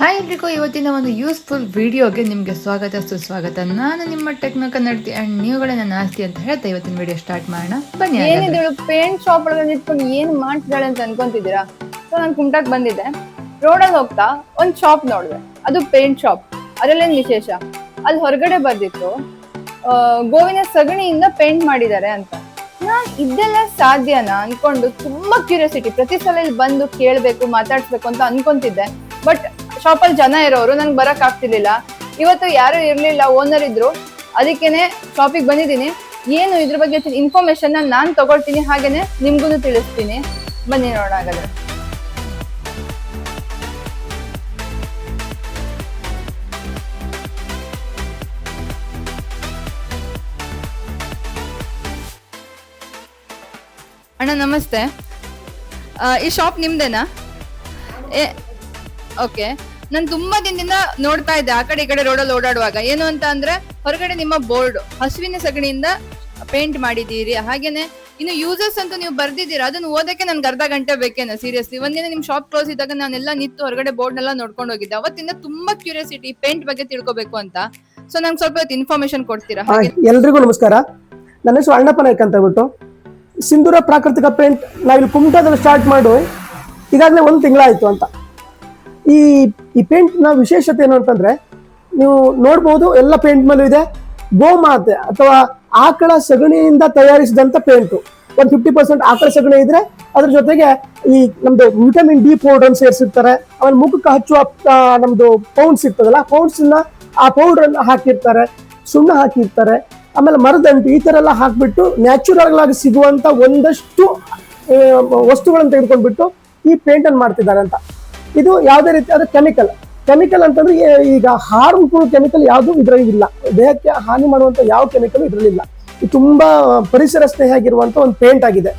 Hi ಎಲ್ರಿಗೂ, ಇವತ್ತಿನ ಒಂದು ಯೂಸ್ಫುಲ್ ವಿಡಿಯೋಗೆ ನಿಮಗೆ ಸ್ವಾಗತ, ಸುಸ್ವಾಗತ. ನಾನು ನಿಮ್ಮ ಟೆಕ್ನೋ ಕನ್ನಡತಿ ಅಂಡ್ ನೀವುಗಳೇ ನನ್ನ ಆಸ್ತಿ ಅಂತ ಹೇಳ್ತಾ ಇವತ್ತಿನ ವಿಡಿಯೋ ಸ್ಟಾರ್ಟ್ ಮಾಡೋಣ. ಬನ್ನಿ. ಏನಿದಳು ಪೇಂಟ್ ಶಾಪ್ ಒಳಗೆ ನಿಂತ್ಕೊಂಡು ಏನು ಮಾಡ್ತಿದ್ದಾಳೆ ಅಂತ ಅನ್ಕೊಂತಿದ್ದೀರಾ? ಸೊ ನಾನು ಕುಮಟಾಕ್ ಬಂದಿದ್ದೆ. ರೋಡಲ್ಲಿ ಹೋಗ್ತಾ ಒಂದ್ ಶಾಪ್ ನೋಡಿದೆ. ಅದು ಪೇಂಟ್ ಶಾಪ್ ಅದರಲ್ಲೇನು ವಿಶೇಷ? ಅಲ್ಲಿ ಹೊರಗಡೆ ಬರ್ದಿತ್ತು ಗೋವಿನ ಸಗಣಿಯಿಂದ ಪೇಂಟ್ ಮಾಡಿದ್ದಾರೆ ಅಂತ. ನಾನ್ ಇದೆಲ್ಲ ಸಾಧ್ಯನಾ ಅನ್ಕೊಂಡು ತುಂಬಾ ಕ್ಯೂರಿಯಾಸಿಟಿ ಪ್ರತಿ ಸಲ ಇಲ್ಲಿ ಬಂದು ಕೇಳ್ಬೇಕು, ಮಾತಾಡ್ಸ್ಬೇಕು ಅಂತ ಅನ್ಕೊಂತಿದ್ದೆ. ಬಟ್ ಶಾಪಲ್ಲಿ ಜನ ಇರೋರು, ನಂಗೆ ಬರಕ್ ಆಗ್ತಿರ್ಲಿಲ್ಲ. ಇವತ್ತು ಯಾರು ಇರ್ಲಿಲ್ಲ ಓನರ್ ಇದ್ರು. ಅದಕ್ಕೇನೆ ಶಾಪಿಗೆ ಬಂದಿದ್ದೀನಿ. ಏನು ಇದ್ರ ಬಗ್ಗೆ ಇನ್ಫಾರ್ಮೇಶನ್ ನಾನು ತಗೊಳ್ತೀನಿ, ಹಾಗೇನೆ ನಿಮ್ಗೂ ತಿಳಿಸ್ತೀನಿ. ಬನ್ನಿ ನೋಡೋಣ ಹಾಗಾದ್ರೆ. ಅಣ್ಣ, ನಮಸ್ತೆ. ಈ ಶಾಪ್ ನಿಮ್ದೇನಾ? ಓಕೆ ನಾನು ತುಂಬಾ ದಿನದಿಂದ ನೋಡ್ತಾ ಇದ್ದೆ ಆ ಕಡೆ ಈ ಕಡೆ ರೋಡಲ್ಲಿ ಓಡಾಡುವಾಗ. ಏನು ಅಂತ ಅಂದ್ರೆ ಹೊರಗಡೆ ನಿಮ್ಮ ಬೋರ್ಡ್ ಹಸುವಿನ ಸಗಣಿಯಿಂದ ಪೇಂಟ್ ಮಾಡಿದ್ದೀರಿ. ಹಾಗೇನೆ ಇನ್ನು ಯೂಸರ್ಸ್ ಅಂತ ನೀವು ಬರ್ದಿದ್ದೀರಾ? ಅದನ್ನ ಓದಕ್ಕೆ ನನ್ಗೆ ಅರ್ಧ ಗಂಟೆ ಬೇಕೇನ ಸೀರಿಯಸ್ಲಿ ಒಂದಿನ ನಿಮ್ ಶಾಪ್ ಕ್ಲೋಸ್ ಇದ್ದಾಗ ನಾನೆಲ್ಲ ನಿಂತು ಹೊರಗಡೆ ಬೋರ್ಡ್ ನೆಲ್ಲ ನೋಡ್ಕೊಂಡು ಹೋಗಿದ್ದೆ. ಅವತ್ತಿಂದ ತುಂಬಾ ಕ್ಯೂರಿಯಾಸಿಟಿ ಪೇಂಟ್ ಬಗ್ಗೆ ತಿಳ್ಕೊಬೇಕು ಅಂತ. ಸೊ ನಂಗೆ ಸ್ವಲ್ಪ ಇನ್ಫಾರ್ಮೇಶನ್ ಕೊಡ್ತೀರಾ? ಹಾಗೆ. ಎಲ್ರಿಗೂ ನಮಸ್ಕಾರ. ನನ್ನ ಹೆಸರು ಅಣ್ಣಪ್ಪ ನಾಯ್ಕ ಅಂತ ಹೇಳ್ಬಿಟ್ಟು ಸಿಂಧೂರ ಪ್ರಾಕೃತಿಕ ಪೇಂಟ್ ನಾವಿಲ್ಲಿ ಕುಮಟಾದಲ್ಲಿ ಸ್ಟಾರ್ಟ್ ಮಾಡಿ ಈಗಾಗಲೇ ಒಂದು ತಿಂಗಳಾಯಿತು ಅಂತ. ಈ ಈ ಪೇಂಟ್ನ ವಿಶೇಷತೆ ಏನು ಅಂತಂದ್ರೆ, ನೀವು ನೋಡ್ಬೋದು ಎಲ್ಲ ಪೇಂಟ್ ಮೇಲೂ ಇದೆ. ಗೋಮಾತೆ ಅಥವಾ ಆಕಳ ಸಗಣಿಯಿಂದ ತಯಾರಿಸಿದಂಥ ಪೇಂಟು ಒಂದು ಫಿಫ್ಟಿ ಪರ್ಸೆಂಟ್ ಆಕಳ ಸಗಣಿ ಇದ್ರೆ ಅದ್ರ ಜೊತೆಗೆ ಈ ನಮ್ದು ವಿಟಮಿನ್ ಡಿ ಪೌಡರ್ ಸೇರಿಸಿರ್ತಾರೆ. ಆಮೇಲೆ ಮುಖಕ್ಕೆ ಹಚ್ಚುವ ನಮ್ದು ಪೌಂಡ್ಸ್ ಇರ್ತದಲ್ಲ ಪೌಂಡ್ಸ್ ಆ ಪೌಡರ್ ಹಾಕಿರ್ತಾರೆ, ಸುಣ್ಣ ಹಾಕಿರ್ತಾರೆ. ಆಮೇಲೆ ಮರದಂಟು ಈ ತರ ಎಲ್ಲ ಹಾಕ್ಬಿಟ್ಟು ನ್ಯಾಚುರಲ್ ಆಗಿ ಸಿಗುವಂತ ಒಂದಷ್ಟು ವಸ್ತುಗಳನ್ನು ತೆಗೆದುಕೊಂಡ್ಬಿಟ್ಟು ಈ ಪೇಂಟ್ ಅನ್ನು ಮಾಡ್ತಿದ್ದಾರೆ ಅಂತ. ಇದು ಯಾವುದೇ ರೀತಿ ಅದು ಕೆಮಿಕಲ್ ಕೆಮಿಕಲ್ ಅಂತಂದ್ರೆ ಈಗ ಹಾರ್ಮ್ಫುಲ್ ಕೆಮಿಕಲ್ ಯಾವುದು ಇದರಲ್ಲಿ ಇಲ್ಲ. ದೇಹಕ್ಕೆ ಹಾನಿ ಮಾಡುವಂತ ಯಾವ ಕೆಮಿಕಲ್ ಇದರಲ್ಲಿಲ್ಲ ಇದು ತುಂಬಾ ಪರಿಸರ ಸ್ನೇಹಿಯಾಗಿರುವಂತ ಒಂದು ಪೇಂಟ್ ಆಗಿದೆ.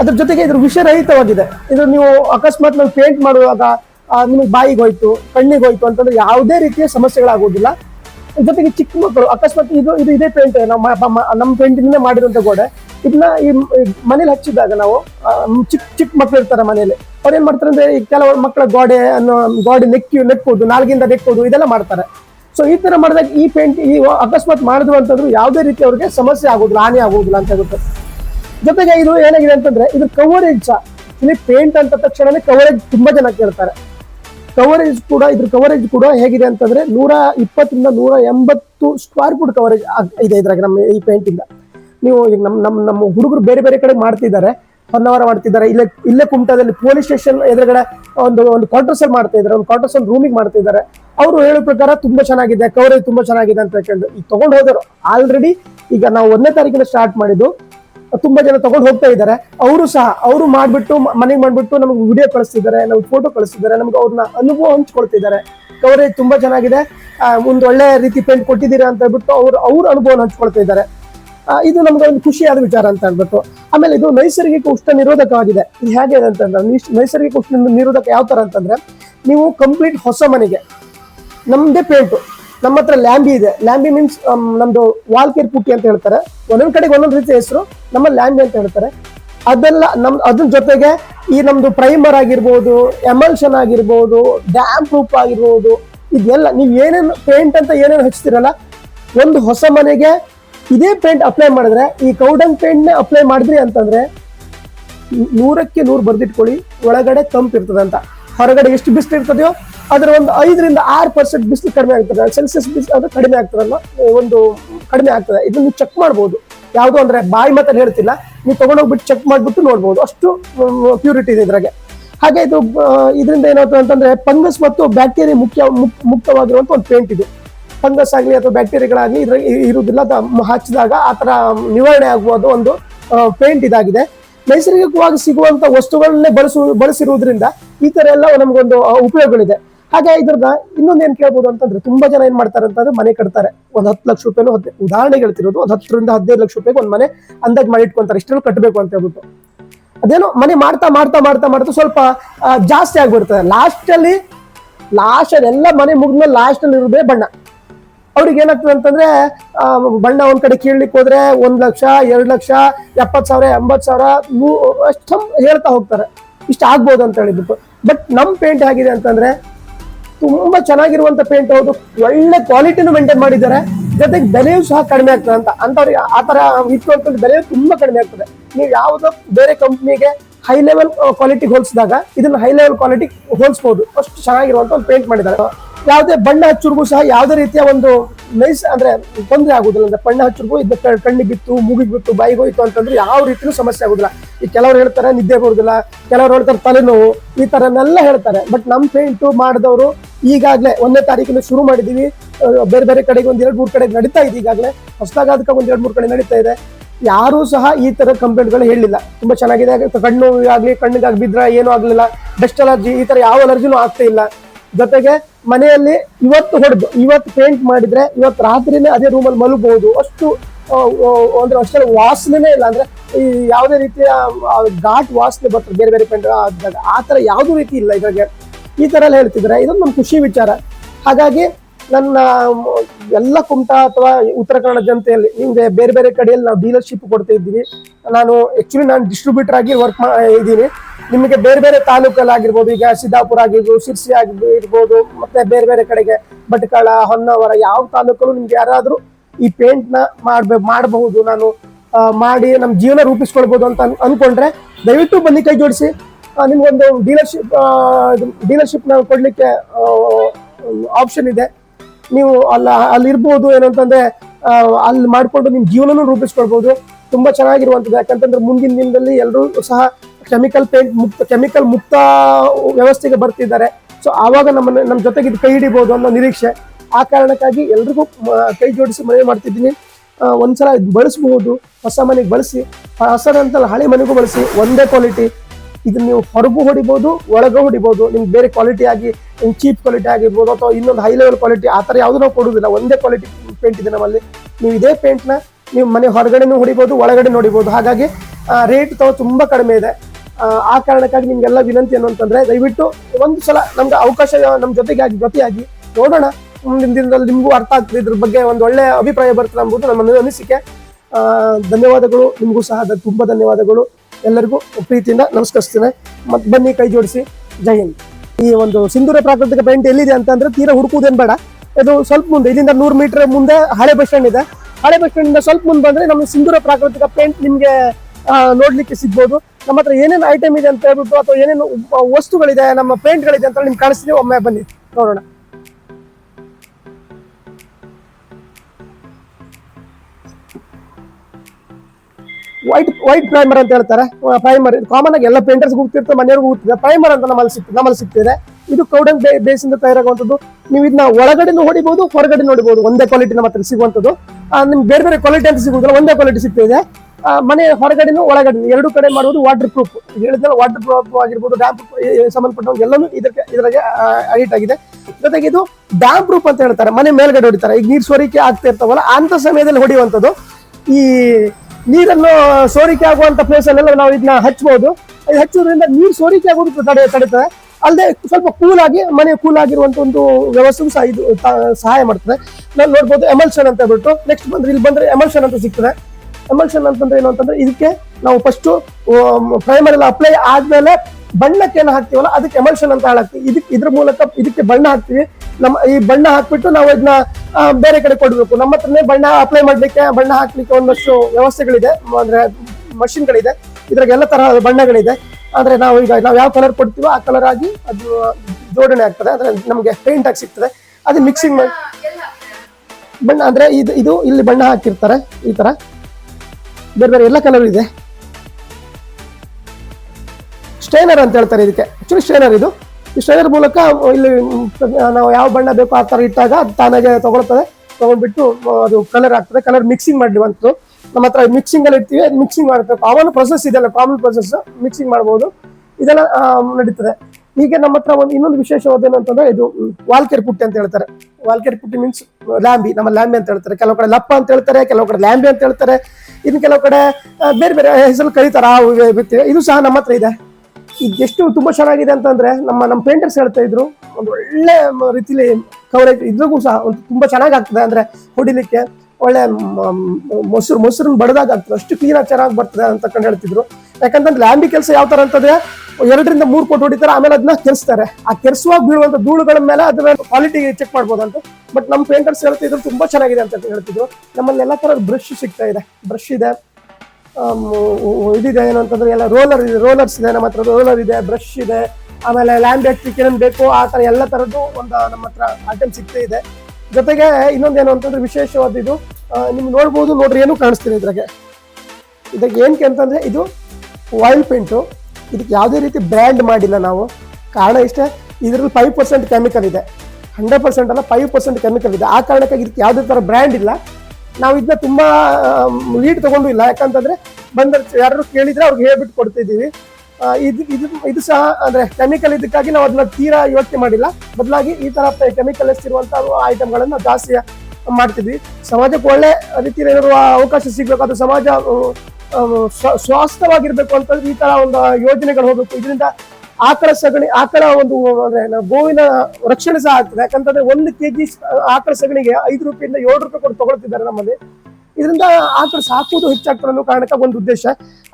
ಅದ್ರ ಜೊತೆಗೆ ಇದ್ರ ವಿಷರಹಿತವಾಗಿದೆ. ಇದು ನೀವು ಅಕಸ್ಮಾತ್ ನಾವು ಪೇಂಟ್ ಮಾಡುವಾಗ ನಿಮಗೆ ಬಾಯಿಗೆ ಹೋಯ್ತು, ಕಣ್ಣಿಗೆ ಹೋಯ್ತು ಅಂತಂದ್ರೆ ಯಾವುದೇ ರೀತಿಯ ಸಮಸ್ಯೆಗಳಾಗೋದಿಲ್ಲ. ಜೊತೆಗೆ ಚಿಕ್ಕ ಮಕ್ಕಳು, ಅಕಸ್ಮಾತ್ ಇದು ಇದು ಇದೇ ಪೇಂಟ್ ನಮ್ಮ ಪೇಂಟಿಂದ ಮಾಡಿರುವಂತ ಗೋಡೆ. ಇದನ್ನ ಈ ಮನೇಲಿ ಹಚ್ಚಿದಾಗ ನಾವು ಚಿಕ್ಕ ಚಿಕ್ಕ ಮಕ್ಳು ಇರ್ತಾರೆ ಮನೇಲಿ. ಅವ್ರು ಏನ್ ಮಾಡ್ತಾರೆ ಅಂದ್ರೆ ಈ ಕೆಲವರು ಮಕ್ಕಳ ಗೋಡೆ ಅನ್ನೋ, ಗೋಡೆ ನೆಕ್ಕಿ, ನೆಕ್ಕೋದು ನಾಲ್ಗಿಂದ ನೆಕ್ಕೋದು, ಇದೆಲ್ಲ ಮಾಡ್ತಾರೆ. ಸೊ ಈ ತರ ಮಾಡಿದಾಗ ಈ ಪೇಂಟ್ ಈ ಅಕಸ್ಮಾತ್ ಮಾಡಿದ್ರು ಅಂತಂದ್ರು ಯಾವುದೇ ರೀತಿ ಅವ್ರಿಗೆ ಸಮಸ್ಯೆ ಆಗೋದಿಲ್ಲ, ಹಾನಿ ಆಗೋದಿಲ್ಲ ಅಂತ ಆಗುತ್ತೆ ಜೊತೆಗೆ ಇದು ಏನಾಗಿದೆ ಅಂತಂದ್ರೆ, ಇದು ಕವರೇಜ್ ಇಲ್ಲಿ ಪೇಂಟ್ ಅಂತ ತಕ್ಷಣನೇ ಕವರೇಜ್ ತುಂಬಾ ಜನ ಕೇಳ್ತಾರೆ. ಕವರೇಜ್ ಕೂಡ, ಇದ್ರ ಕವರೇಜ್ ಕೂಡ ಹೇಗಿದೆ ಅಂತಂದ್ರೆ ನೂರ ಇಪ್ಪತ್ತರಿಂದ ನೂರ ಎಂಬತ್ತು ಸ್ಕ್ವೇರ್ ಫುಟ್ ಕವರೇಜ್ ಇದೆ ಇದ್ರಾಗ ನಮ್ಮ ಈ ಪೇಂಟ್ ಇಂದ. ನೀವು ಈಗ ನಮ್ಮ ನಮ್ಮ ನಮ್ಮ ಹುಡುಗರು ಬೇರೆ ಬೇರೆ ಕಡೆ ಮಾಡ್ತಿದ್ದಾರೆ, ಹೊನ್ನವರ ಮಾಡ್ತಿದ್ದಾರೆ, ಇಲ್ಲೇ ಇಲ್ಲೇ ಕುಮಟಾದಲ್ಲಿ ಪೊಲೀಸ್ ಸ್ಟೇಷನ್ ಎದುರುಗಡೆ ಒಂದು ಒಂದು ಕ್ವಾರ್ಟರ್ಸಲ್ಲಿ ಮಾಡ್ತಾ ಇದ್ದಾರೆ, ಒಂದು ಕ್ವಾರ್ಟರ್ಸಲ್ಲಿ ರೂಮಿಗೆ ಮಾಡ್ತಿದ್ದಾರೆ. ಅವರು ಹೇಳೋ ಪ್ರಕಾರ ತುಂಬಾ ಚೆನ್ನಾಗಿದೆ ಕವರೇಜ್ ತುಂಬಾ ಚೆನ್ನಾಗಿದೆ ಅಂತ ಹೇಳ್ಕೊಂಡು ಈಗ ತಗೊಂಡು ಹೋದರು ಆಲ್ರೆಡಿ ಈಗ ನಾವು ಒಂದನೇ ತಾರೀಕಿನ ಸ್ಟಾರ್ಟ್ ಮಾಡಿದ್ದು, ತುಂಬಾ ಜನ ತಗೊಂಡು ಹೋಗ್ತಾ ಇದ್ದಾರೆ. ಅವರು ಸಹ, ಅವರು ಮಾಡಿಬಿಟ್ಟು ಮನೆಗೆ ಮಾಡಿಬಿಟ್ಟು ನಮಗೆ ವಿಡಿಯೋ ಕಳಿಸ್ತಿದ್ದಾರೆ, ನಮ್ಗೆ ಫೋಟೋ ಕಳಿಸ್ತಿದ್ದಾರೆ, ನಮ್ಗೆ ಅವ್ರನ್ನ ಅನುಭವ ಹಂಚ್ಕೊಳ್ತಿದ್ದಾರೆ. ಕವರೇಜ್ ತುಂಬಾ ಚೆನ್ನಾಗಿದೆ ಒಂದು ಒಳ್ಳೆ ರೀತಿ ಪೇಂಟ್ ಕೊಟ್ಟಿದ್ದೀರಾ ಅಂತ ಹೇಳ್ಬಿಟ್ಟು ಅವರು ಅವ್ರ ಅನುಭವನ ಹಂಚ್ಕೊಳ್ತಾ ಇದ್ದಾರೆ. ಇದು ನಮ್ಗೆ ಒಂದು ಖುಷಿಯಾದ ವಿಚಾರ ಅಂತ ಹೇಳ್ಬಿಟ್ಟು, ಆಮೇಲೆ ಇದು ನೈಸರ್ಗಿಕ ಉಷ್ಣ ನಿರೋಧಕವಾಗಿದೆ. ಇದು ಹೇಗೆ ಅಂತಂದ್ರೆ ನೈಸರ್ಗಿಕ ಉಷ್ಣ ನಿರೋಧಕ ಯಾವ ತರ ಅಂತಂದ್ರೆ, ನೀವು ಕಂಪ್ಲೀಟ್ ಹೊಸ ಮನೆಗೆ, ನಮ್ದೇ ಪೇಂಟು ನಮ್ಮ ಹತ್ರ ಲ್ಯಾಂಬಿ ಇದೆ. ಲ್ಯಾಂಬಿ ಮೀನ್ಸ್ ನಮ್ದು ವಾಲ್ಕೇರ್ ಪುಟ್ಟಿ ಅಂತ ಹೇಳ್ತಾರೆ. ಒಂದೊಂದು ಕಡೆಗೆ ಒಂದೊಂದು ರೀತಿ ಹೆಸರು, ನಮ್ಮ ಲ್ಯಾಂಬಿ ಅಂತ ಹೇಳ್ತಾರೆ. ಅದೆಲ್ಲ ನಮ್ ಅದ್ರ ಜೊತೆಗೆ ಈ ನಮ್ದು ಪ್ರೈಮರ್ ಆಗಿರ್ಬೋದು ಎಮಲ್ಷನ್ ಆಗಿರ್ಬೋದು ಡ್ಯಾಮ್ ಪ್ರೂಫ್ ಆಗಿರ್ಬೋದು, ಇದೆಲ್ಲ, ನೀವು ಏನೇನು ಪೇಂಟ್ ಅಂತ ಏನೇನು ಹಚ್ತಿರಲ್ಲ, ಒಂದು ಹೊಸ ಮನೆಗೆ ಇದೇ ಪೇಂಟ್ ಅಪ್ಲೈ ಮಾಡಿದ್ರೆ, ಈ ಕೌಡಂಗ್ ಪೇಂಟ್ನ ಅಪ್ಲೈ ಮಾಡಿದ್ರಿ ಅಂತಂದ್ರೆ, ನೂರಕ್ಕೆ ನೂರು ಬರ್ದಿಟ್ಕೊಳ್ಳಿ, ಒಳಗಡೆ ತಂಪು ಇರ್ತದೆ ಅಂತ ಹೊರಗಡೆ ಎಷ್ಟು ಬಿಸಿಲು ಇರ್ತದೆಯೋ, ಅದರ ಒಂದು ಐದರಿಂದ ಆರು ಪರ್ಸೆಂಟ್ ಬಿಸಿಲು ಕಡಿಮೆ ಆಗ್ತದೆ. ಸೆಲ್ಸಿಯಸ್ ಬಿಸಿಲು ಅದು ಕಡಿಮೆ ಆಗ್ತದಲ್ಲ ಒಂದು ಕಡಿಮೆ ಆಗ್ತದೆ. ಇದನ್ನು ಚೆಕ್ ಮಾಡ್ಬೋದು. ಯಾವುದು ಅಂದ್ರೆ, ಬಾಯಿ ಮಾತಲ್ಲಿ ಹೇಳ್ತಿಲ್ಲ. ನೀವು ತಗೊಂಡೋಗ್ಬಿಟ್ಟು ಚೆಕ್ ಮಾಡಿಬಿಟ್ಟು ನೋಡ್ಬೋದು. ಅಷ್ಟು ಪ್ಯೂರಿಟಿ ಇದೆ ಇದ್ರಾಗೆ. ಹಾಗೆ ಇದು ಇದರಿಂದ ಏನಾಗ್ತದೆ ಅಂತಂದ್ರೆ ಫಂಗಸ್ ಮತ್ತು ಬ್ಯಾಕ್ಟೀರಿಯಾ ಮುಖ್ಯ ಮುಕ್- ಮುಕ್ತವಾಗಿರುವಂತ ಒಂದು ಪೇಂಟ್ ಇದು. ಫಂಗಸ್ ಆಗಲಿ ಅಥವಾ ಬ್ಯಾಕ್ಟೀರಿಯಾಗಲಿ ಇದ್ರ ಇರುವುದಿಲ್ಲ. ಹಚ್ಚಿದಾಗ ಆ ಥರ ನಿವಾರಣೆ ಆಗುವುದು ಒಂದು ಪೇಂಟ್ ಇದಾಗಿದೆ. ನೈಸರ್ಗಿಕವಾಗಿ ಸಿಗುವಂಥ ವಸ್ತುಗಳನ್ನೇ ಬಳಸು, ಬಳಸಿರುವುದರಿಂದ ಈ ಥರ ಎಲ್ಲ ನಮಗೊಂದು ಉಪಯೋಗಗಳಿದೆ. ಹಾಗೆ ಇದ್ರದ ಇನ್ನೊಂದು ಏನು ಕೇಳ್ಬೋದು ಅಂತಂದ್ರೆ ತುಂಬಾ ಜನ ಏನ್ ಮಾಡ್ತಾರೆ ಅಂತಂದ್ರೆ ಮನೆ ಕಟ್ತಾರೆ. ಒಂದು ಹತ್ತು ಲಕ್ಷ ರೂಪಾಯಿ ಉದಾಹರಣೆಗೆ ಹೇಳ್ತಿರೋದು, ಒಂದು ಹತ್ತರಿಂದ ಹದಿನೈದು ಲಕ್ಷ ರೂಪಾಯಿಗೆ ಒಂದು ಮನೆ ಅಂದಾಜು ಮಾಡಿ ಇಟ್ಕೊಂತಾರೆ. ಇಷ್ಟರಲ್ಲಿ ಕಟ್ಟಬೇಕು ಅಂತ ಹೇಳ್ಬಿಟ್ಟು. ಅದೇನೋ ಮನೆ ಮಾಡ್ತಾ ಮಾಡ್ತಾ ಮಾಡ್ತಾ ಮಾಡ್ತಾ ಸ್ವಲ್ಪ ಜಾಸ್ತಿ ಆಗಿಬಿಡ್ತದೆ. ಲಾಸ್ಟಲ್ಲಿ ಲಾಸ್ಟ್ ಅಲ್ಲಿ ಎಲ್ಲ ಮನೆ ಮುಗಿದ್ಮೇಲೆ ಲಾಸ್ಟ್ ಅಲ್ಲಿ ಇರೋದೇ ಬಣ್ಣ. ಅವ್ರಿಗೆ ಏನಾಗ್ತದೆ ಅಂತಂದ್ರೆ ಬಣ್ಣ ಒಂದ್ ಕಡೆ ಕೀಳ್ಲಿಕ್ಕೆ ಹೋದ್ರೆ ಒಂದ್ ಲಕ್ಷ, ಎರಡ್ ಲಕ್ಷ ಎಪ್ಪತ್ ಸಾವಿರ ಎಂಬತ್ ಸಾವಿರ, ನೂ, ಅಷ್ಟು ಹೇಳ್ತಾ ಹೋಗ್ತಾರೆ. ಇಷ್ಟ ಆಗ್ಬೋದು ಅಂತ ಹೇಳಿಬಿಟ್ಟು ಬಟ್ ನಮ್ ಪೇಂಟ್ ಆಗಿದೆ ಅಂತಂದ್ರೆ, ತುಂಬಾ ಚೆನ್ನಾಗಿರುವಂತ ಪೇಂಟ್ ಹೌದು. ಒಳ್ಳೆ ಕ್ವಾಲಿಟಿನೂ ಮೇಂಟೈನ್ ಮಾಡಿದ್ದಾರೆ. ಜೊತೆಗೆ ಬೆಲೆಯೂ ಸಹ ಕಡಿಮೆ ಆಗ್ತದೆ ಅಂತ. ಅಂತವ್ರಿಗೆ ಆ ತರ ಬೆಲೆ ತುಂಬಾ ಕಡಿಮೆ ಆಗ್ತದೆ. ನೀವು ಯಾವುದೋ ಬೇರೆ ಕಂಪ್ನಿಗೆ ಹೈ ಲೆವೆಲ್ ಕ್ವಾಲಿಟಿ ಹೋಲಿಸಿದಾಗ, ಇದನ್ನ ಹೈ ಲೆವೆಲ್ ಕ್ವಾಲಿಟಿ ಹೋಲಿಸಬಹುದು ಅಷ್ಟು ಚೆನ್ನಾಗಿರುವಂತ ಒಂದು ಪೇಂಟ್ ಮಾಡಿದ್ದಾರೆ. ಯಾವುದೇ ಬಣ್ಣ ಹಚ್ಚುರ್ಗೂ ಸಹ ಯಾವುದೇ ರೀತಿಯ ಒಂದು ನೈಸ್ ಅಂದ್ರೆ ತೊಂದರೆ ಆಗುದಿಲ್ಲ. ಅಂದ್ರೆ ಬಣ್ಣ ಹಚ್ಚುರ್ಗೂ ಇದ್ದ ಕಣ್ಣಿಗೆ ಬಿತ್ತು, ಮೂಗಿಗೆ ಬಿತ್ತು, ಬಾಯಿಗೆ ಹೋಯ್ತು ಅಂತಂದ್ರೆ ಯಾವ ರೀತಿಯೂ ಸಮಸ್ಯೆ ಆಗುದಿಲ್ಲ. ಈ ಕೆಲವರು ಹೇಳ್ತಾರೆ ನಿದ್ದೆ ಬರುದಿಲ್ಲ, ಕೆಲವರು ಹೇಳ್ತಾರೆ ತಲೆನೋವು, ಈ ತರನೆಲ್ಲ ಹೇಳ್ತಾರೆ. ಬಟ್ ನಮ್ ಪೇಂಟ್ ಮಾಡಿದವರು ಈಗಾಗಲೇ ಒಂದನೇ ತಾರೀಕಿನ ಶುರು ಮಾಡಿದೀವಿ. ಬೇರೆ ಬೇರೆ ಕಡೆಗೆ ಒಂದ್ ಎರಡು ಮೂರು ಕಡೆ ನಡೀತಾ ಇದೆ ಈಗಾಗಲೇ. ಹೊಸದಾಗ ಅದಕ್ಕೆ ಒಂದ್ ಎರಡು ಮೂರು ಕಡೆ ನಡೀತಾ ಇದೆ. ಯಾರು ಸಹ ಈ ತರ ಕಂಪ್ಲೇಂಟ್ಗಳು ಹೇಳಿಲ್ಲ. ತುಂಬಾ ಚೆನ್ನಾಗಿದೆ. ಕಣ್ಣು ಆಗ್ಲಿ, ಕಣ್ಣಿಗಾಗಿ ಬಿದ್ರೆ ಏನೂ ಆಗ್ಲಿಲ್ಲ. ಡಸ್ಟ್ ಅಲರ್ಜಿ ಈ ತರ ಯಾವ ಅಲರ್ಜಿನೂ ಆಗ್ತಾ ಇಲ್ಲ. ಜೊತೆಗೆ ಮನೆಯಲ್ಲಿ ಇವತ್ತು ಹೊಡೆದು, ಇವತ್ತು ಪೇಂಟ್ ಮಾಡಿದ್ರೆ ಇವತ್ತು ರಾತ್ರಿನೇ ಅದೇ ರೂಮಲ್ಲಿ ಮಲಗಬಹುದು ಅಷ್ಟು ಅಂದ್ರೆ ಅಷ್ಟೆಲ್ಲ ವಾಸನೆ ಇಲ್ಲ. ಅಂದ್ರೆ ಈ ಯಾವುದೇ ರೀತಿಯ ಘಾಟ್ ವಾಸನೆ ಬರ್ತದೆ ಬೇರೆ ಬೇರೆ ಪೇಂಟ್ ಆ ಥರ ಯಾವುದೂ ರೀತಿ ಇಲ್ಲ ಇದ್ರಾಗೆ. ಈ ತರ ಎಲ್ಲ ಹೇಳ್ತಿದ್ರೆ ಇದೊಂದು ನಮ್ಮ ಖುಷಿ ವಿಚಾರ. ಹಾಗಾಗಿ ನನ್ನ, ಎಲ್ಲ ಕುಮಟಾ ಅಥವಾ ಉತ್ತರ ಕನ್ನಡ ಜನತೆಯಲ್ಲಿ ನಿಮ್ಗೆ ಬೇರೆ ಬೇರೆ ಕಡೆಯಲ್ಲಿ ನಾವು ಡೀಲರ್ಶಿಪ್ ಕೊಡ್ತಾ ಇದ್ದೀವಿ ನಾನು ಆಕ್ಚುಲಿ ನಾನು ಡಿಸ್ಟ್ರಿಬ್ಯೂಟರ್ ಆಗಿ ವರ್ಕ್ ಮಾ, ಇದ್ದೀನಿ. ನಿಮಗೆ ಬೇರೆ ಬೇರೆ ತಾಲೂಕಲ್ಲಿ ಆಗಿರ್ಬೋದು, ಈಗ ಸಿದ್ದಾಪುರ ಆಗಿರ್ಬೋದು, ಶಿರ್ಸಿ ಆಗಿರ್ಬೋದು, ಮತ್ತೆ ಬೇರೆ ಬೇರೆ ಕಡೆಗೆ ಭಟ್ಕಳ, ಹೊನ್ನಾವರ ಯಾವ ತಾಲೂಕಲ್ಲೂ ನಿಮ್ಗೆ ಯಾರಾದರೂ ಈ ಪೇಂಟ್ನ ಮಾಡ್ಬೇ, ಮಾಡಬಹುದು. ನಾನು ಮಾಡಿ ನಮ್ಮ ಜೀವನ ರೂಪಿಸ್ಕೊಳ್ಬೋದು ಅಂತ ಅಂದ್ಕೊಂಡ್ರೆ ದಯವಿಟ್ಟು ಬನ್ನಿ ಕೈ ಜೋಡಿಸಿ. ನಿಮ್ಗೊಂದು ಡೀಲರ್ಶಿಪ್ ಡೀಲರ್ಶಿಪ್ ನಾವು ಕೊಡಲಿಕ್ಕೆ ಆಪ್ಷನ್ ಇದೆ. ನೀವು ಅಲ್ಲ ಅಲ್ಲಿ ಇರ್ಬೋದು ಏನಂತಂದ್ರೆ ಅಲ್ಲಿ ಮಾಡಿಕೊಂಡು ನಿಮ್ಮ ಜೀವನನೂ ರೂಪಿಸ್ಕೊಳ್ಬಹುದು ತುಂಬಾ ಚೆನ್ನಾಗಿರುವಂತದ್ದು ಯಾಕಂತಂದ್ರೆ ಮುಂದಿನ ದಿನದಲ್ಲಿ ಎಲ್ಲರೂ ಸಹ ಕೆಮಿಕಲ್ ಪೇಂಟ್ ಮುಕ್ತ ಕೆಮಿಕಲ್ ಮುಕ್ತ ವ್ಯವಸ್ಥೆಗೆ ಬರ್ತಿದ್ದಾರೆ. ಸೊ ಆವಾಗ ನಮ್ಮ ನಮ್ಮ ಜೊತೆಗೆ ಇದು ಕೈ ಹಿಡಿಬಹುದು ಅನ್ನೋ ನಿರೀಕ್ಷೆ. ಆ ಕಾರಣಕ್ಕಾಗಿ ಎಲ್ರಿಗೂ ಕೈ ಜೋಡಿಸಿ ಮನವಿ ಮಾಡ್ತಿದ್ದೀನಿ. ಒಂದ್ಸಲ ಬಳಸಬಹುದು. ಹೊಸ ಮನೆಗೆ ಬಳಸಿ, ಹೊಸದಂತಲ್ಲ ಹಳೆ ಮನೆಗೂ ಬಳಸಿ, ಒಂದೇ ಕ್ವಾಲಿಟಿ ಇದನ್ನ ನೀವು ಹೊರಗೂ ಹೊಡಿಬಹುದು ಒಳಗೂ ಹೊಡಿಬಹುದು ನಿಮ್ಗೆ ಬೇರೆ ಕ್ವಾಲಿಟಿ ಆಗಿ ಚೀಪ್ ಕ್ವಾಲಿಟಿ ಆಗಿರ್ಬೋದು ಅಥವಾ ಇನ್ನೊಂದು ಹೈ ಲೆವೆಲ್ ಕ್ವಾಲಿಟಿ ಆ ಥರ ಯಾವುದೂ ನಾವು ಕೊಡುವುದಿಲ್ಲ. ಒಂದೇ ಕ್ವಾಲಿಟಿ ಪೇಂಟ್ ಇದೆ ನಮ್ಮಲ್ಲಿ. ನೀವು ಇದೇ ಪೇಂಟ್ನ ನೀವು ಮನೆ ಹೊರಗಡೆನೂ ಹೊಡಿಬೋದು ಒಳಗಡೆ ನೋಡಿಬೋದು ಹಾಗಾಗಿ ರೇಟ್ ತಗೋ ತುಂಬ ಕಡಿಮೆ ಇದೆ. ಆ, ಕಾರಣಕ್ಕಾಗಿ ನಿಮ್ಗೆಲ್ಲ ವಿನಂತಿ ಏನು ಅಂತಂದ್ರೆ ದಯವಿಟ್ಟು ಒಂದು ಸಲ ನಮ್ಗೆ ಅವಕಾಶ ನಮ್ಮ ಜೊತೆಗೆ ಆಗಿ ಜೊತೆಯಾಗಿ ನೋಡೋಣ. ಮುಂದಿನ ದಿನದಲ್ಲಿ ನಿಮಗೂ ಅರ್ಥ ಆಗ್ತದೆ. ಇದ್ರ ಬಗ್ಗೆ ಒಂದು ಒಳ್ಳೆಯ ಅಭಿಪ್ರಾಯ ಬರ್ತದೆ ಎಂಬುದು ನಮ್ಮ ಅನಿಸಿಕೆ. ಧನ್ಯವಾದಗಳು. ನಿಮಗೂ ಸಹ ತುಂಬಾ ಧನ್ಯವಾದಗಳು. ಎಲ್ಲರಿಗೂ ಪ್ರೀತಿಯಿಂದ ನಮಸ್ಕರಿಸ್ತೇನೆ. ಮತ್ತೆ ಬನ್ನಿ, ಕೈ ಜೋಡಿಸಿ. ಜೈ ಹಿಂದ್. ಈ ಒಂದು ಸಿಂಧೂರ ಪ್ರಾಕೃತಿಕ ಪೇಂಟ್ ಎಲ್ಲಿದೆ ಅಂತಂದ್ರೆ ತೀರಾ ಹುಡುಕುವುದೇನ್ ಬೇಡ. ಇದು ಸ್ವಲ್ಪ ಮುಂದೆ, ಇಲ್ಲಿಂದ ನೂರು ಮೀಟರ್ ಮುಂದೆ ಹಳೆ ಬಸ್ ಸ್ಟ್ಯಾಂಡ್ ಇದೆ. ಹಳೆ ಬಸ್ ಸ್ಟ್ಯಾಂಡ್ ಸ್ವಲ್ಪ ಮುಂದೆ ಬಂದ್ರೆ ನಮ್ಮ ಸಿಂಧೂರ ಪ್ರಾಕೃತಿಕ ಪೇಂಟ್ ನಿಮ್ಗೆ ನೋಡ್ಲಿಕ್ಕೆ ಸಿಗ್ಬೋದು. ನಮ್ಮ ಹತ್ರ ಏನೇನು ಐಟಮ್ ಇದೆ ಅಂತ ಹೇಳ್ಬಿಟ್ಟು ಅಥವಾ ಏನೇನು ವಸ್ತುಗಳಿದೆ, ನಮ್ಮ ಪೇಂಟ್ಗಳಿದೆ ಅಂತ ನಿಮ್ಗೆ ಕಾಣಿಸ್ತೀವಿ ಒಮ್ಮೆ ಬನ್ನಿ, ನೋಡೋಣ. ವೈಟ್ ವೈಟ್ ಪ್ರೈಮರ್ ಅಂತ ಹೇಳ್ತಾರೆ. ಪ್ರೈಮರ್ ಕಾಮನ್ ಆಗಿ ಎಲ್ಲ ಪೇಂಟರ್ಸ್ ಹೋಗ್ತಿರ್ತಾರೆ ಮನೆಯವ್ರಿಗೆ ಹೋಗ್ತಿದೆ ಪ್ರೈಮರ್ ಅಂತ ನಮ್ಮಲ್ಲಿ ಸಿಗ್ತದೆ ನಮ್ಮಲ್ಲಿ ಸಿಗ್ತಿದೆ. ಇದು ಕೌಡನ್ ಬೇಸ್ ಇಂದ ತಯಾರಾಗುವಂಥದ್ದು. ನೀವು ಇದನ್ನ ಒಳಗಡೆನೂ ಹೊಡಿಬಹುದು ಹೊರಗಡೆ ನೋಡಿಬಹುದು ಒಂದೇ ಕ್ವಾಲಿಟಿ ನಮ್ಮ ಹತ್ರ ಸಿಗುವಂಥದ್ದು. ನಿಮ್ಗೆ ಬೇರೆ ಬೇರೆ ಕ್ವಾಲಿಟಿ ಅಂತ ಸಿಗುವುದಿಲ್ಲ ಒಂದೇ ಕ್ವಾಲಿಟಿ ಸಿಗ್ತಿದೆ ಮನೆ ಹೊರಗಡೆನೂ ಒಳಗಡೆ ಎರಡು ಕಡೆ ಮಾಡುವುದು ವಾಟರ್ ಪ್ರೂಫ್ ಹೇಳಿದ್ರೆ ವಾಟರ್ ಪ್ರೂಫ್ ಆಗಿರ್ಬೋದು ಡ್ಯಾಮ್ ಸಂಬಂಧಪಟ್ಟ ಎಲ್ಲನೂ ಇದಕ್ಕೆ, ಇದರಾಗೆ ಅಡಿಟ್ ಆಗಿದೆ. ಜೊತೆಗೆ ಇದು ಡ್ಯಾಮ್ ಪ್ರೂಫ್ ಅಂತ ಹೇಳ್ತಾರೆ. ಮನೆ ಮೇಲ್ಗಡೆ ಹೊಡಿತಾರೆ. ಈಗ ನೀರು ಸೋರಿಕೆ ಆಗ್ತಾ ಇರ್ತಾವಲ್ಲ, ಅಂತ ಸಮಯದಲ್ಲಿ ಹೊಡೆಯುವಂಥದ್ದು. ಈ ನೀರನ್ನು ಸೋರಿಕೆ ಆಗುವಂತ ಪ್ಲೇಸ್ ನಾವು ಇದನ್ನ ಹಚ್ಚಬಹುದು ಹಚ್ಚೋದ್ರಿಂದ ನೀರು ಸೋರಿಕೆ ಆಗೋದು ತಡೆ ತಡೀತದೆ ಅಲ್ಲದೆ ಸ್ವಲ್ಪ ಕೂಲ್ ಆಗಿ ಮನೆ ಕೂಲ್ ಆಗಿರುವಂತ ಒಂದು ವ್ಯವಸ್ಥೆ ಸಹ ಇದು ಸಹಾಯ ಮಾಡ್ತದೆ. ನಾನು ನೋಡ್ಬೋದು ಎಮಲ್ಷನ್ ಅಂತ ಹೇಳ್ಬಿಟ್ಟು ನೆಕ್ಸ್ಟ್ ಬಂದ್ರೆ ಇಲ್ಲಿ ಬಂದ್ರೆ ಎಮಲ್ಷನ್ ಅಂತ ಸಿಗ್ತದೆ. ಎಮಲ್ಷನ್ ಅಂತಂದ್ರೆ ಏನು ಅಂತಂದ್ರೆ ಇದಕ್ಕೆ ನಾವು ಫಸ್ಟ್ ಪ್ರೈಮರ್ ಅಪ್ಲೈ ಆದ್ಮೇಲೆ ಬಣ್ಣಕ್ಕೆ ಏನು ಹಾಕ್ತೀವಲ್ಲ, ಅದಕ್ಕೆ ಎಮಲ್ಷನ್ ಅಂತ ಹಾಳಾಗ್ತೀವಿ ಇದಕ್ಕೆ ಇದ್ರ ಮೂಲಕ ಇದಕ್ಕೆ ಬಣ್ಣ ಹಾಕ್ತಿವಿ. ನಮ್ಮ ಈ ಬಣ್ಣ ಹಾಕ್ಬಿಟ್ಟು ನಾವು ಇದನ್ನ ಬೇರೆ ಕಡೆ ಕೊಡಬೇಕು. ನಮ್ಮ ಹತ್ರನೇ ಬಣ್ಣ ಅಪ್ಲೈ ಮಾಡ್ಲಿಕ್ಕೆ, ಬಣ್ಣ ಹಾಕ್ಲಿಕ್ಕೆ ಒಂದಷ್ಟು ವ್ಯವಸ್ಥೆಗಳಿದೆ. ಅಂದ್ರೆ ಮಷಿನ್ಗಳಿದೆ ಇದ್ರಾಗ ಎಲ್ಲ ಬಣ್ಣಗಳಿದೆ. ಅಂದ್ರೆ ನಾವು ಈಗ ನಾವು ಯಾವ ಕಲರ್ ಕೊಡ್ತೀವೋ ಆ ಕಲರ್ ಆಗಿ ಅದು ಜೋಡಣೆ ಆಗ್ತದೆ. ಅಂದ್ರೆ ನಮಗೆ ಪೇಂಟ್ ಆಗಿ ಸಿಗ್ತದೆ. ಅದು ಮಿಕ್ಸಿಂಗ್ ಮಾಡಿ ಬಣ್ಣ ಅಂದ್ರೆ ಇದು ಇದು ಇಲ್ಲಿ ಬಣ್ಣ ಹಾಕಿರ್ತಾರೆ. ಈ ತರ. ಬೇರೆ ಬೇರೆ ಎಲ್ಲ ಕಲರ್ ಇದೆ. ಸ್ಟೇನರ್ ಅಂತ ಹೇಳ್ತಾರೆ ಇದಕ್ಕೆ. ಆಕ್ಚುಲಿ ಸ್ಟೇನರ್ ಇದು. ಸ್ಟೇನರ್ ಮೂಲಕ ಇಲ್ಲಿ ನಾವು ಯಾವ ಬಣ್ಣ ಬೇಕೋ ಆ ಥರ ಇಟ್ಟಾಗ ಅದು ತಾನಾಗೆ ತೊಗೊಳ್ತದೆ. ತೊಗೊಂಡ್ಬಿಟ್ಟು ಅದು ಕಲರ್ ಆಗ್ತದೆ. ಕಲರ್ ಮಿಕ್ಸಿಂಗ್ ಮಾಡುವಂಥದ್ದು ನಮ್ಮ ಹತ್ರ ಮಿಕ್ಸಿಂಗ್ ಅಲ್ಲಿ ಇರ್ತೀವಿ ಮಿಕ್ಸಿಂಗ್ ಮಾಡುತ್ತೆ ಕಾಮನ್ ಪ್ರೊಸೆಸ್ ಇದೆಲ್ಲ ಕಾಮನ್ ಪ್ರೊಸೆಸ್ ಮಿಕ್ಸಿಂಗ್ ಮಾಡ್ಬೋದು. ಇದೆಲ್ಲ ನಡೀತದೆ. ಹೀಗೆ ನಮ್ಮ ಹತ್ರ ಒಂದು ಇನ್ನೊಂದು ವಿಶೇಷವಾದ ಏನಂತಂದ್ರೆ ಇದು ವಾಲ್ಕೇರ್ ಪುಟ್ಟಿ ಅಂತ ಹೇಳ್ತಾರೆ. ವಾಲ್ಕೆರ್ ಪುಟ್ಟಿ ಮೀನ್ಸ್ ಲ್ಯಾಂಬಿ ನಮ್ಮ ಲ್ಯಾಂಬಿ ಅಂತ ಹೇಳ್ತಾರೆ. ಕೆಲವು ಕಡೆ ಲಪ್ಪ ಅಂತ ಹೇಳ್ತಾರೆ, ಕೆಲವು ಕಡೆ ಲ್ಯಾಂಬಿ ಅಂತ ಹೇಳ್ತಾರೆ. ಇನ್ನು ಕೆಲವು ಕಡೆ ಬೇರೆ ಬೇರೆ ಹೆಸರು ಕರೀತಾರೆ, ಆ ಇದು ಸಹ ನಮ್ಮ ಹತ್ರ ಇದೆ. ಇದು ಎಷ್ಟು ತುಂಬಾ ಚೆನ್ನಾಗಿದೆ ಅಂತಂದ್ರೆ ನಮ್ಮ ನಮ್ಮ ಪೇಂಟರ್ಸ್ ಹೇಳ್ತಾ ಇದ್ರು, ಒಂದು ಒಳ್ಳೆ ರೀತಿಲಿ ಕವರೇಜ್ ಇದ್ರಿಗೂ ಸಹ ಒಂದು ತುಂಬಾ ಚೆನ್ನಾಗಿ ಆಗ್ತದೆ ಅಂದ್ರೆ ಹೊಡಿಲಿಕ್ಕೆ ಒಳ್ಳೆ ಮೊಸರು, ಮೊಸರನ್ನ ಬಡದಾಗ ಆಗ್ತದೆ ಅಷ್ಟು ಕ್ಲೀನಾಗಿ ಚೆನ್ನಾಗಿ ಬರ್ತದೆ ಅಂತ ಕಂಡು ಹೇಳ್ತಿದ್ರು. ಯಾಕಂತಂದ್ರೆ ಲ್ಯಾಂಬಿ ಕೆಲಸ ಯಾವ ತರ ಅಂತಂದ್ರೆ ಎರಡರಿಂದ ಮೂರು ಕೋಟಿ ಹೊಡಿತಾರೆ, ಆಮೇಲೆ ಅದನ್ನ ಕೆರೆಸ್ತಾರೆ. ಆ ಕೆರೆಸುವಾಗ ಬೀಳುವಂತ ಧೂಳುಗಳ ಮೇಲೆ ಅದರ ಕ್ವಾಲಿಟಿ ಚೆಕ್ ಮಾಡ್ಬೋದಂತ. ಬಟ್ ನಮ್ಮ ಪೇಂಟರ್ಸ್ ಹೇಳ್ತಿದ್ರು, ತುಂಬಾ ಚೆನ್ನಾಗಿದೆ ಅಂತ ಹೇಳ್ತಿದ್ರು. ನಮ್ಮಲ್ಲಿ ಎಲ್ಲ ಥರದ ಬ್ರಷ್ ಸಿಗ್ತಾ ಇದೆ. ಬ್ರಷ್ ಇದೆ. ಆಮ್, ಏನು ಅಂತಂದ್ರೆ ಎಲ್ಲ ರೋಲರ್ ಇದೆ ರೋಲರ್ಸ್ ಇದೆ ನಮ್ಮ ಹತ್ರ ರೋಲರ್ ಇದೆ ಬ್ರಷ್ ಇದೆ ಆಮೇಲೆ ಲ್ಯಾಂಡ್ ಏನೇನು ಬೇಕು ಆ ಥರ ಎಲ್ಲ ಥರದ್ದು ಒಂದು ನಮ್ಮ ಹತ್ರ ಐಟಮ್ ಸಿಗ್ತಾ ಇದೆ. ಜೊತೆಗೆ ಇನ್ನೊಂದೇನು ಅಂತಂದ್ರೆ ವಿಶೇಷವಾದ ಇದು ನಿಮ್ಗೆ ನೋಡ್ಬೋದು ನೋಡ್ರಿ ಏನು ಕಾಣಿಸ್ತೀನಿ ಇದ್ರಾಗೆ. ಇದಕ್ಕೆ ಏನಕ್ಕೆ ಅಂತಂದರೆ ಇದು ವಾಯಿಲ್ ಪೇಂಟು ಇದಕ್ಕೆ ಯಾವುದೇ ರೀತಿ ಬ್ರ್ಯಾಂಡ್ ಮಾಡಿಲ್ಲ ನಾವು. ಕಾರಣ ಇಷ್ಟೇ ಇದರಲ್ಲಿ ಫೈವ್ ಪರ್ಸೆಂಟ್ ಕೆಮಿಕಲ್ ಇದೆ. ಹಂಡ್ರೆಡ್ ಪರ್ಸೆಂಟ್ ಅಲ್ಲ ಫೈವ್ ಪರ್ಸೆಂಟ್ ಕೆಮಿಕಲ್ ಇದೆ. ಆ ಕಾರಣಕ್ಕಾಗಿ ಇದಕ್ಕೆ ಯಾವುದೇ ಥರ ಬ್ರ್ಯಾಂಡ್ ಇಲ್ಲ. ನಾವು ಇದನ್ನ ತುಂಬಾ ಲೀಡ್ ತಗೊಂಡು ಇಲ್ಲ ಯಾಕಂತಂದ್ರೆ ಬಂದ ಯಾರು ಕೇಳಿದ್ರೆ ಅವ್ರಿಗೆ ಹೇಳ್ಬಿಟ್ಟು ಕೊಡ್ತಿದ್ದೀವಿ. ಇದು ಇದು ಇದು ಸಹ ಅಂದ್ರೆ ಕೆಮಿಕಲ್ ಇದಕ್ಕಾಗಿ ನಾವು ಅದನ್ನ ತೀರಾ ಯೋಚನೆ ಮಾಡಿಲ್ಲ. ಬದಲಾಗಿ ಈ ತರ ಕೆಮಿಕಲ್ ಎಷ್ಟಿರುವಂತಹ ಐಟಮ್ಗಳನ್ನ ಜಾಸ್ತಿ ಮಾಡ್ತಿದ್ವಿ. ಸಮಾಜಕ್ಕೆ ಒಳ್ಳೆ ರೀತಿಯಲ್ಲಿ ಇರುವ ಅವಕಾಶ ಸಿಗ್ಬೇಕು. ಅದು ಸಮಾಜ ಸ್ವಾಸ್ಥವಾಗಿರ್ಬೇಕು ಅಂತ ಈ ತರ ಒಂದು ಯೋಜನೆಗಳು ಹೋಗ್ಬೇಕು. ಇದರಿಂದ ಆಕಳ ಸಗಣಿ, ಆಕಳ ಒಂದು ಗೋವಿನ ರಕ್ಷಣೆ ಸಹ ಆಗ್ತದೆ. ಯಾಕಂತಂದ್ರೆ ಒಂದು ಕೆಜಿ ಆಕಳ ಸಗಣಿಗೆ ಐದು ರೂಪಾಯಿಂದ ಏಳು ರೂಪಾಯಿ ಕೊಟ್ಟು ತಗೊಳ್ತಿದ್ದಾರೆ ನಮ್ಮಲ್ಲಿ. ಇದರಿಂದ ಆಕಳ ಸಾಕುವುದು ಹೆಚ್ಚಾಗ್ತದೆ ಅನ್ನೋ ಕಾರಣಕ್ಕೆ ಒಂದು ಉದ್ದೇಶ.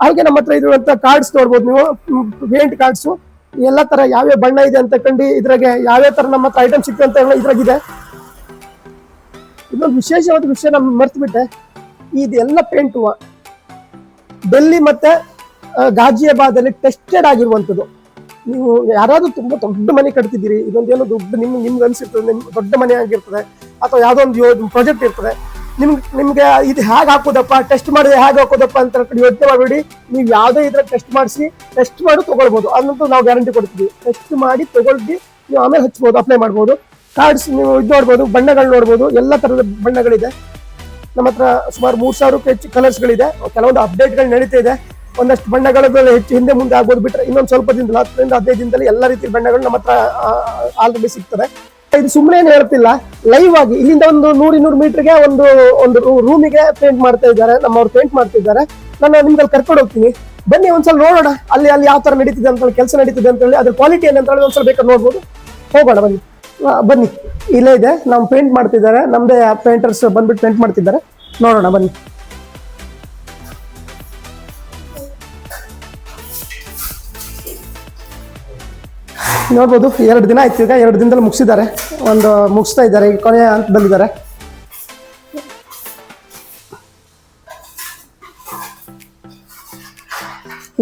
ಹಾಗೆ ನಮ್ಮ ಹತ್ರ ಇರುವಂತ ಕಾರ್ಡ್ಸ್ ನೋಡ್ಬೋದು ನೀವು. ಪೇಂಟ್ ಕಾರ್ಡ್ಸ್ ಎಲ್ಲ ತರ ಯಾವ್ಯಾವ ಬಣ್ಣ ಇದೆ ಅಂತ ಕಂಡು ಇದ್ರಾಗೆ ಯಾವ್ಯಾವ ತರ ನಮ್ಮ ಹತ್ರ ಐಟಮ್ ಸಿಗ್ತದೆ ಅಂತ ಇದ್ರಾಗಿದೆ. ಇನ್ನೊಂದು ವಿಶೇಷವಾದ ವಿಷಯ ನಮ್ ಮರ್ತು ಬಿಟ್ಟೆ ಇದೆಲ್ಲ ಪೇಂಟ್ ಡೆಲ್ಲಿ ಮತ್ತೆ ಗಾಜಿಯಾಬಾದ್ ಗಾಜಿಯಾಬಾದಲ್ಲಿ ಟೆಸ್ಟೆಡ್ ಆಗಿರುವಂಥದ್ದು. ನೀವು ಯಾರಾದ್ರೂ ತುಂಬಾ ದೊಡ್ಡ ಮನೆ ಕಟ್ತಿದ್ದೀರಿ, ಇದೊಂದೇನೋ ದೊಡ್ಡ ನಿಮ್, ನಿಮ್ಗೆ ಅನ್ಸಿರ್ತದೆ, ನಿಮ್ ದೊಡ್ಡ ಮನೆ ಆಗಿರ್ತದೆ, ಅಥವಾ ಯಾವುದೋ ಒಂದು ಪ್ರಾಜೆಕ್ಟ್ ಇರ್ತದೆ ನಿಮ್ಗೆ ನಿಮ್ಗೆ ಇದು ಹೇಗೆ ಹಾಕೋದಪ್ಪ ಟೆಸ್ಟ್ ಮಾಡಿದ್ರೆ ಹೇಗೆ ಹಾಕೋದಪ್ಪ ಅಂತ ಯೋಚನೆ ಮಾಡಬೇಡಿ. ನೀವು ಯಾವುದೇ ಇದ್ರ ಟೆಸ್ಟ್ ಮಾಡಿಸಿ ಟೆಸ್ಟ್ ಮಾಡಿ ತಗೊಳ್ಬೋದು. ಅದನ್ನಂತೂ ನಾವು ಗ್ಯಾರಂಟಿ ಕೊಡ್ತೀವಿ. ಟೆಸ್ಟ್ ಮಾಡಿ ತಗೊಳ್ಳಿ, ನೀವು ಆಮೇಲೆ ಹಚ್ಬೋದು ಅಪ್ಲೈ ಮಾಡ್ಬೋದು. ಕಾರ್ಡ್ಸ್ ನೀವು ಇದು ನೋಡ್ಬೋದು, ಬಣ್ಣಗಳು ನೋಡ್ಬೋದು, ಎಲ್ಲ ತರದ ಬಣ್ಣಗಳಿದೆ. ನಮ್ಮ ಹತ್ರ ಸುಮಾರು ಮೂರು ಸಾವಿರಕ್ಕೂ ಹೆಚ್ಚು ಕಲರ್ಸ್ಗಳಿದೆ ಕೆಲವೊಂದು ಅಪ್ಡೇಟ್ಗಳು ನಡೀತಾ ಇದೆ. ಒಂದಷ್ಟು ಬಣ್ಣಗಳು ಹೆಚ್ಚು ಹಿಂದೆ ಮುಂದೆ ಆಗೋದು ಬಿಟ್ಟರೆ ಇನ್ನೊಂದು ಸ್ವಲ್ಪ ದಿನದಲ್ಲಿ, ಹತ್ತರಿಂದ ಹದಿನೈದು ದಿನದಲ್ಲಿ ಎಲ್ಲ ರೀತಿಯ ಬಣ್ಣಗಳು ನಮ್ಮ ಹತ್ರ ಆಲ್ರೆಡಿ ಸಿಗ್ತದೆ. ಇದು ಸುಮ್ಮನೆ ಏನು ಹೇಳ್ತಿಲ್ಲ ಲೈವ್ ಆಗಿ ಇಲ್ಲಿಂದ ಒಂದು ನೂರು ಇನ್ನೂರು ಮೀಟರ್ಗೆ ಒಂದು ಒಂದು ರೂಮಿಗೆ ಪೇಂಟ್ ಮಾಡ್ತಾ ಇದ್ದಾರೆ, ನಮ್ಮವ್ರು ಪೇಂಟ್ ಮಾಡ್ತಿದ್ದಾರೆ ನಾನು ನಿಮ್ಗೆ ಕರ್ಕೊಂಡು ಹೋಗ್ತೀನಿ. ಬನ್ನಿ ಒಂದ್ಸಲ ನೋಡೋಣ, ಅಲ್ಲಿ ಅಲ್ಲಿ ಯಾವ ತರ ನಡೀತಿದೆ ಅಂತ, ಕೆಲಸ ನಡೀತಿದೆ ಅಂತ ಹೇಳಿ, ಅದ್ರ ಕ್ವಾಲಿಟಿ ಏನಂತ ಹೇಳಿ ಒಂದ್ಸಲ ಬೇಕಾದ್ರೆ ನೋಡ್ಬೋದು. ಹೋಗೋಣ, ಬನ್ನಿ. ಬನ್ನಿ. ಇಲ್ಲೇ ಇದೆ, ನಾವು ಪೇಂಟ್ ಮಾಡ್ತಿದ್ದಾರೆ. ನಮ್ದೇ ಪೇಂಟರ್ಸ್ ಬಂದ್ಬಿಟ್ಟು ಪೇಂಟ್ ಮಾಡ್ತಿದ್ದಾರೆ. ನೋಡೋಣ, ಬನ್ನಿ. ನೋಡ್ಬೋದು, ಎರಡು ದಿನ ಆಯ್ತು ಈಗ, ಎರಡು ದಿನದಲ್ಲಿ ಮುಗಿಸಿದ್ದಾರೆ. ಒಂದು ಮುಗಿಸ್ತಾ ಇದ್ದಾರೆ ಈಗ ಕೊನೆಯ ಬಂದಿದ್ದಾರೆ.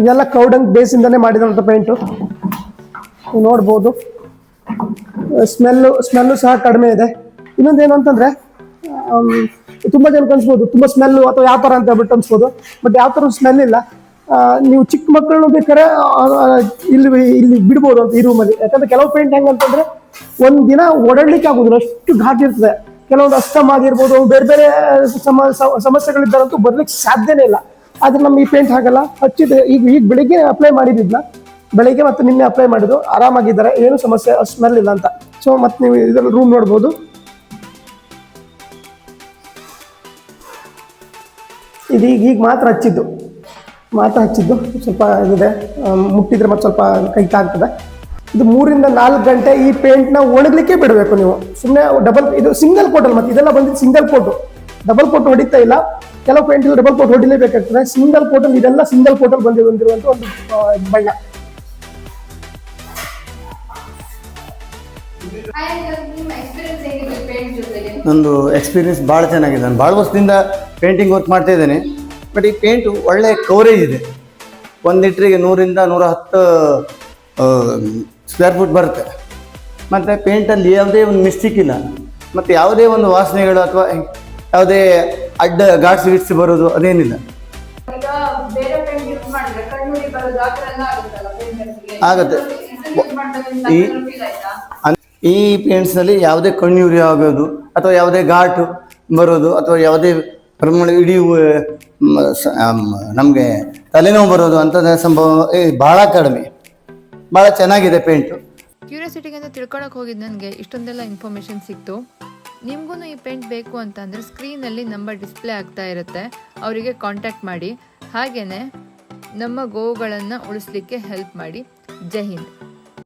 ಇದೆಲ್ಲ ಕೌಡಂಗ್ ಬೇಸಿಂದನೇ ಮಾಡಿದಂಥ ಪೇಂಟು ನೋಡ್ಬೋದು. ಸ್ಮೆಲ್ಲು ಸ್ಮೆಲ್ಲು ಸಹ ಕಡಿಮೆ ಇದೆ. ಇನ್ನೊಂದೇನು ಅಂತಂದ್ರೆ ಅಂತಂದರೆ ತುಂಬಾ ಜನಕ್ಕೆ ಅನ್ಸ್ಬೋದು, ತುಂಬಾ ಸ್ಮೆಲ್ಲು ಅಥವಾ ಯಾವ ಥರ ಅಂತ ಹೇಳ್ಬಿಟ್ಟು ಅನ್ಸ್ಬೋದು. ಬಟ್ ಯಾವ ಥರ ಸ್ಮೆಲ್ ಇಲ್ಲ. ನೀವು ಚಿಕ್ಕ ಮಕ್ಕಳನ್ನು ಬೇಕಾದ್ರೆ ಇಲ್ಲಿ ಇಲ್ಲಿ ಬಿಡ್ಬೋದು ಅಂತ ಈ ರೂಮಲ್ಲಿ ಯಾಕಂದ್ರೆ ಕೆಲವು ಪೇಂಟ್ ಹೆಂಗ್ ಅಂತಂದ್ರೆ ಒಂದ್ ದಿನ ಓಡಾಡ್ಲಿಕ್ಕೆ ಆಗೋದಿಲ್ಲ, ಅಷ್ಟು ಘಾಟ್ ಇರ್ತದೆ. ಕೆಲವೊಂದು ಅಷ್ಟಮ್ ಆಗಿರ್ಬೋದು, ಬೇರೆ ಬೇರೆ ಸಮ ಸಮಸ್ಯೆಗಳಿದ್ದಾರಂತೂ ಬರ್ಲಿಕ್ಕೆ ಸಾಧ್ಯನೇ ಇಲ್ಲ. ಆದ್ರೆ ನಮ್ಮ ಈ ಪೇಂಟ್ ಹಾಗಲ್ಲ. ಹಚ್ಚಿದ ಈಗ ಈಗ ಬೆಳಿಗ್ಗೆ ಅಪ್ಲೈ ಮಾಡಿದ್ನ ಬೆಳಿಗ್ಗೆ ಮತ್ತೆ ನಿನ್ನೆ ಅಪ್ಲೈ ಮಾಡಿದ್ರು ಆರಾಮಾಗಿದ್ದಾರೆ, ಏನು ಸಮಸ್ಯೆ ಸ್ಮೆಲ್ ಇಲ್ಲ ಅಂತ. ಸೊ ಮತ್ತೆ ನೀವು ಇದರಲ್ಲಿ ರೂಮ್ ನೋಡ್ಬೋದು. ಇದೀಗ, ಈಗ ಮಾತ್ರ ಹಚ್ಚಿದ್ದು. ಮಾತ್ರ ಹಚ್ಚಿದ್ದು ಸ್ವಲ್ಪ ಇದಿದೆ ಮುಟ್ಟಿದ್ರೆ ಮತ್ತೆ ಸ್ವಲ್ಪ ಕೈ ತಾಗ್ತದೆ. ಇದು ಮೂರಿಂದ ನಾಲ್ಕು ಗಂಟೆ ಈ ಪೇಂಟ್ನ ಒಣಗಲಿಕ್ಕೆ ಬಿಡಬೇಕು ನೀವು. ಸುಮ್ಮನೆ ಡಬಲ್ ಇದು ಸಿಂಗಲ್ ಕೋಟಲ್ಲಿ ಮತ್ತು ಇದೆಲ್ಲ ಬಂದಿದ್ದು ಸಿಂಗಲ್ ಕೋಟು ಡಬಲ್ ಕೋಟ್ ಹೊಡಿತಾ ಇಲ್ಲ. ಕೆಲವು ಪೇಂಟ್ ಡಬಲ್ ಕೋಟ್ ಹೊಡಿಲೇಬೇಕಾಗ್ತದೆ. ಸಿಂಗಲ್ ಕೋಟಲ್ ಇದೆಲ್ಲ ಸಿಂಗಲ್ ಕೋಟಲ್ ಬಂದಿ ಬಂದಿರುವಂತ ಒಂದು ಬಣ್ಣ. ನಂದು ಎಕ್ಸ್ಪೀರಿಯನ್ಸ್ ಭಾಳ ಚೆನ್ನಾಗಿದೆ. ನಾನು ಭಾಳ ವರ್ಷದಿಂದ ಪೇಂಟಿಂಗ್ ವರ್ಕ್ ಮಾಡ್ತಾ ಇದ್ದೇನೆ. ಬಟ್ ಈ ಪೇಂಟು ಒಳ್ಳೆ ಕವರೇಜ್ ಇದೆ. ಒಂದು ಲೀಟ್ರಿಗೆ ನೂರಿಂದ ನೂರ ಹತ್ತು ಸ್ಕ್ವೇರ್ ಫುಟ್ ಬರುತ್ತೆ. ಮತ್ತು ಪೇಂಟಲ್ಲಿ ಯಾವುದೇ ಒಂದು ಮಿಸ್ಟೇಕ್ ಇಲ್ಲ. ಮತ್ತು ಯಾವುದೇ ಒಂದು ವಾಸನೆಗಳು ಅಥವಾ ಯಾವುದೇ ಅಡ್ಡ ಗಾಡ್ಸ್ ಗಿಡ್ಸ್ ಬರೋದು ಅದೇನಿಲ್ಲ. ಆಗತ್ತೆ. ಈ ಈ ಪೇಂಟ್ಸ್ನಲ್ಲಿ ಯಾವುದೇ ಕಣ್ಣೂರಿ ಆಗೋದು ಅಥವಾ ಯಾವುದೇ ಘಾಟು ಬರೋದು ಅಥವಾ ಯಾವುದೇ ಪ್ರಮಾಣ ಇಡೀ ನಮಗೆ ತಲೆನೋವು ಬರೋದು ಅಂಥದ್ದು ಸಂಭವ ಭಾಳ ಕಡಿಮೆ. ಭಾಳ ಚೆನ್ನಾಗಿದೆ ಪೇಂಟು ಕ್ಯೂರಿಯಾಸಿಟಿಗೆ ಅಂತ ತಿಳ್ಕೊಳಕ್ಕೆ ಹೋಗಿದ್ದು ನನಗೆ ಇಷ್ಟೊಂದೆಲ್ಲ ಇನ್ಫಾರ್ಮೇಷನ್ ಸಿಕ್ತು. ನಿಮಗೂ ಈ ಪೇಂಟ್ ಬೇಕು ಅಂತ ಅಂದರೆ ಸ್ಕ್ರೀನಲ್ಲಿ ನಂಬರ್ ಡಿಸ್ಪ್ಲೇ ಆಗ್ತಾ ಇರುತ್ತೆ. ಅವರಿಗೆ ಕಾಂಟ್ಯಾಕ್ಟ್ ಮಾಡಿ. ಹಾಗೆಯೇ ನಮ್ಮ ಗೋವುಗಳನ್ನು ಉಳಿಸ್ಲಿಕ್ಕೆ ಹೆಲ್ಪ್ ಮಾಡಿ. ಜೈ ಹಿಂದ್.